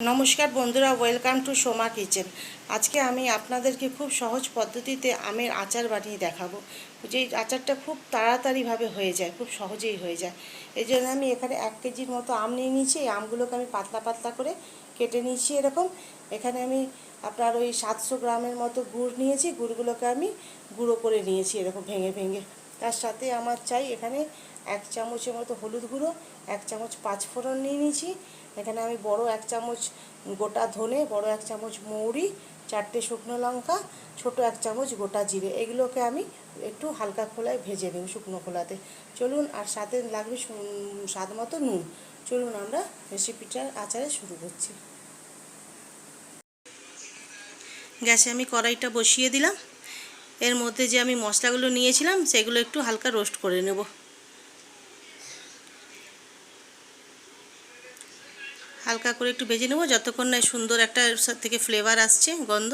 নমস্কার বন্ধুরা welcome to Soma kitchen আজকে আমি আপনাদেরকে খুব সহজ পদ্ধতিতে আমের আচার বানিয়ে দেখাবো। যে আচারটা খুব তাড়াতাড়িভাবে হয়ে যায়, খুব সহজেই হয়ে যায়। এই জন্য আমি এখানে এক কেজির মতো আম নিয়ে নিয়েছি। এই আমগুলোকে আমি পাতলা পাতলা করে কেটে নিয়েছি এরকম। এখানে আমি আপনার ওই সাতশো গ্রামের মতো গুড় নিয়েছি। গুড়গুলোকে আমি গুঁড়ো করে নিয়েছি এরকম ভেঙে ভেঙে। তার সাথে আমার চাই এখানে এক চামচের মতো হলুদ গুঁড়ো, এক চামচ পাঁচ ফোড়ন নিয়ে নিয়েছি। এখানে আমি বড় এক চামচ গোটা ধনে, বড় এক চামচ মৌরি, চারটে শুকনো লঙ্কা, ছোট এক চামচ গোটা জিরে। এগুলোকে আমি একটু হালকা খোলায় ভেজে নেব শুকনো খোলাতে। চলুন, আর সাথে লাগবে স্বাদ মতো নুন। চলুন আমরা রেসিপিটার আচারে শুরু করছি। গ্যাসে আমি কড়াইটা বসিয়ে দিলাম। এর মধ্যে যে আমি মশলাগুলো নিয়েছিলাম, সেগুলো একটু হালকা রোস্ট করে নেব। হালকা করে একটু ভেজে নেব, যতক্ষণ না সুন্দর একটা থেকে ফ্লেভার আসছে, গন্ধ।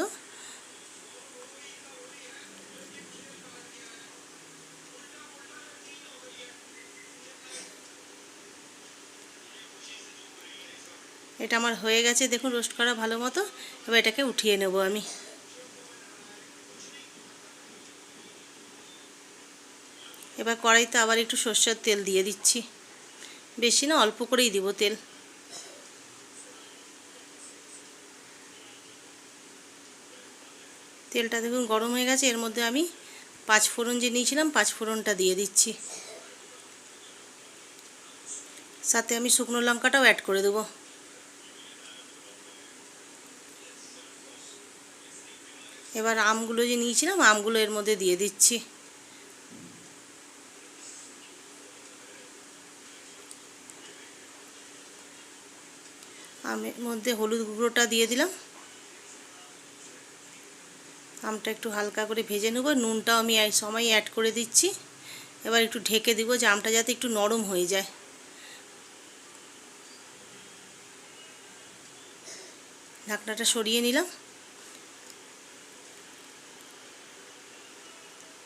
এটা আমার হয়ে গেছে, দেখুন রোস্ট করা ভালো মতো। এবার এটাকে উঠিয়ে নেব আমি। এবার কড়াইতে আবার একটু সর্ষের তেল দিয়ে দিচ্ছি। বেশি না, অল্প করেই দিব তেল। তেলটা দেখুন গরম হয়ে গেছে, এর মধ্যে আমি পাঁচ ফোড়ন যে নিয়েছিলাম, পাঁচ ফোড়নটা দিয়ে দিচ্ছি। সাথে আমি শুকনো লঙ্কাটাও অ্যাড করে দেবো। এবার আমগুলো যে নিয়েছিলাম, আমগুলো এর মধ্যে দিয়ে দিচ্ছি। আমের মধ্যে হলুদ গুঁড়োটা দিয়ে দিলাম। আমটা একটু হালকা করে ভেজে নেব। নুনটাও আমি এই সময় অ্যাড করে দিচ্ছি। এবার একটু ঢেকে দিব যে আমটা যাতে একটু নরম হয়ে যায়। ঢাকনাটা সরিয়ে নিলাম।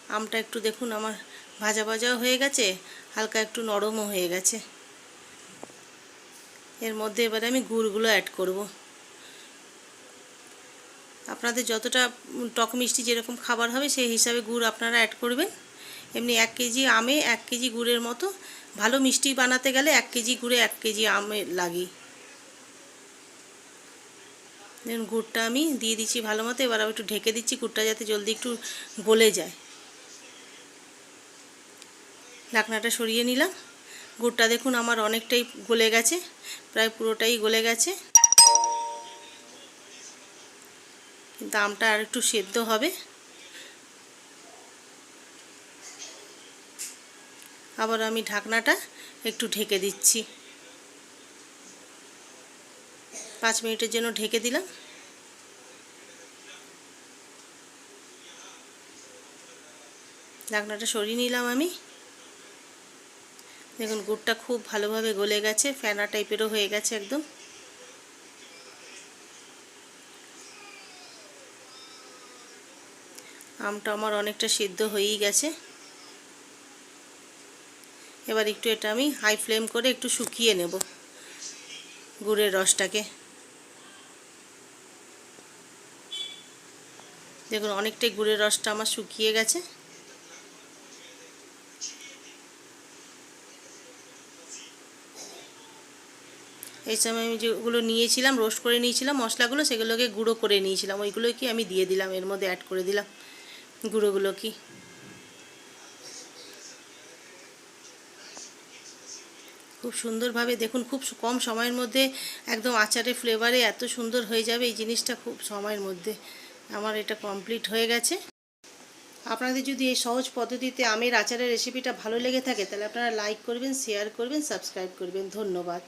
আমটা একটু দেখুন আমার ভাজা ভাজাও হয়ে গেছে, হালকা একটু নরমও হয়ে গেছে। এর মধ্যে এবারে আমি গুড়গুলো অ্যাড করব। আপনাদের যতটা টক মিষ্টি যেরকম খাবার হবে, সেই হিসাবে গুড় আপনারা অ্যাড করবেন। এমনি এক কেজি আমে এক কেজি গুড়ের মতো। ভালো মিষ্টি বানাতে গেলে এক কেজি গুড়ে এক কেজি আমে লাগি। গুড়টা আমি দিয়ে দিচ্ছি ভালো মতো। এবার আমি একটু ঢেকে দিচ্ছি, গুড়টা যাতে জলদি একটু গলে যায়। ঢাকনাটা সরিয়ে নিলাম। গুড়টা দেখুন আমার অনেকটাই গলে গেছে, প্রায় পুরোটাই গলে গেছে। কিন্তু আমটা আর একটু সেদ্ধ হবে। আবার আমি ঢাকনাটা একটু ঢেকে দিচ্ছি। পাঁচ মিনিটের জন্য ঢেকে দিলাম। ঢাকনাটা সরিয়ে নিলাম আমি। দেখুন, গুড়টা খুব ভালোভাবে গলে গেছে, ফেনা টাইপেরও হয়ে গেছে একদম। আমটা আমার অনেকটা সিদ্ধ হয়েই গেছে। এবার একটু এটা আমি হাই ফ্লেম করে একটু শুকিয়ে নেব গুড়ের রসটাকে। দেখুন, অনেকটাই গুড়ের রসটা আমার শুকিয়ে গেছে। এই সময় আমি যেগুলো নিয়েছিলাম রোস্ট করে নিয়েছিলাম, মশলাগুলো সেগুলোকে গুঁড়ো করে নিয়েছিলাম। ওইগুলো কি আমি দিয়ে দিলাম, এর মধ্যে অ্যাড করে দিলাম গুঁড়োগুলো কি খুব সুন্দরভাবে দেখুন, খুব কম সময়ের মধ্যে একদম আচারের ফ্লেভারে এত সুন্দর হয়ে যাবে এই জিনিসটা খুব সময়ের মধ্যে। আমার এটা কমপ্লিট হয়ে গেছে। আপনাদের যদি এই সহজ পদ্ধতিতে আমের আচারের রেসিপিটা ভালো লেগে থাকে, তাহলে আপনারা লাইক করবেন শেয়ার করবেন সাবস্ক্রাইব করবেন। ধন্যবাদ।